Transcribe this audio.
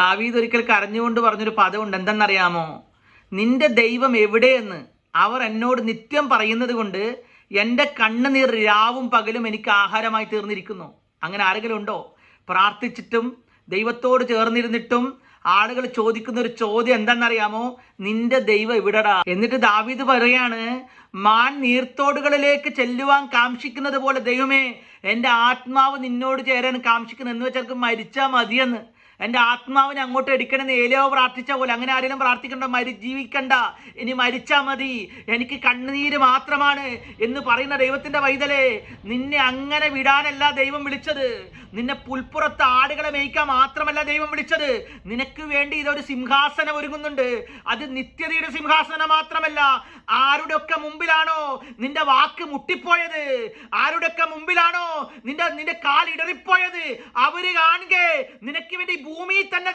ദാവീദ് ഒരിക്കൽ കരഞ്ഞുകൊണ്ട് പറഞ്ഞൊരു പദമുണ്ട് എന്തെന്നറിയാമോ? നിന്റെ ദൈവം എവിടെയെന്ന്? അവർ എന്നോട് നിത്യം പറയുന്നത് കൊണ്ട് എന്റെ കണ്ണുനീർ രാവും പകലും എനിക്ക് ആഹാരമായി തീർന്നിരിക്കുന്നു. അങ്ങനെ ആരെങ്കിലും ഉണ്ടോ? പ്രാർത്ഥിച്ചിട്ടും ദൈവത്തോട് ചേർന്നിരുന്നിട്ടും ആളുകൾ ചോദിക്കുന്ന ഒരു ചോദ്യം എന്താണെന്നറിയാമോ നിന്റെ ദൈവം എവിടെടാ? എന്നിട്ട് ദാവീദ് പറയാണ് മാൻ നീർത്തോടുകളിലേക്ക് ചെല്ലുവാൻ കാംക്ഷിക്കുന്നത് പോലെ ദൈവമേ എന്റെ ആത്മാവ് നിന്നോട് ചേരാൻ കാംക്ഷിക്കുന്നു. എന്ന് വെച്ചാൽ മരിച്ചാൽ മതിയെന്ന്. എന്റെ ആത്മാവിനെ അങ്ങോട്ട് എടുക്കണമെന്ന് ഏലിയോ പ്രാർത്ഥിച്ച പോലെ അങ്ങനെ ആരെങ്കിലും പ്രാർത്ഥിക്കണ്ട മരി ജീവിക്കണ്ട. ഇനി മരിച്ചാൽ മതി. എനിക്ക് കണ്ണുനീര് മാത്രമാണ് എന്ന് പറയുന്ന ദൈവത്തിന്റെ വൈതലേ നിന്നെ അങ്ങനെ വിടാനല്ല ദൈവം വിളിച്ചത്. നിന്നെ പുൽപ്പുറത്ത് ആടുകളെ മേയ്ക്കാൻ മാത്രമല്ല ദൈവം വിളിച്ചത്. നിനക്ക് വേണ്ടി ഇതൊരു സിംഹാസനം ഒരുങ്ങുന്നുണ്ട്. അത് നിത്യതയുടെ സിംഹാസനം മാത്രമല്ല. ആരുടെയൊക്കെ മുമ്പിലാണോ നിന്റെ വാക്ക് മുട്ടിപ്പോയത്? ആരുടെയൊക്കെ മുമ്പിലാണോ നിന്റെ നിന്റെ കാൽ ഇടറിപ്പോയത്? അവർ കാണുക നിനക്ക് വേണ്ടി ഭൂമിയിൽ തന്നെ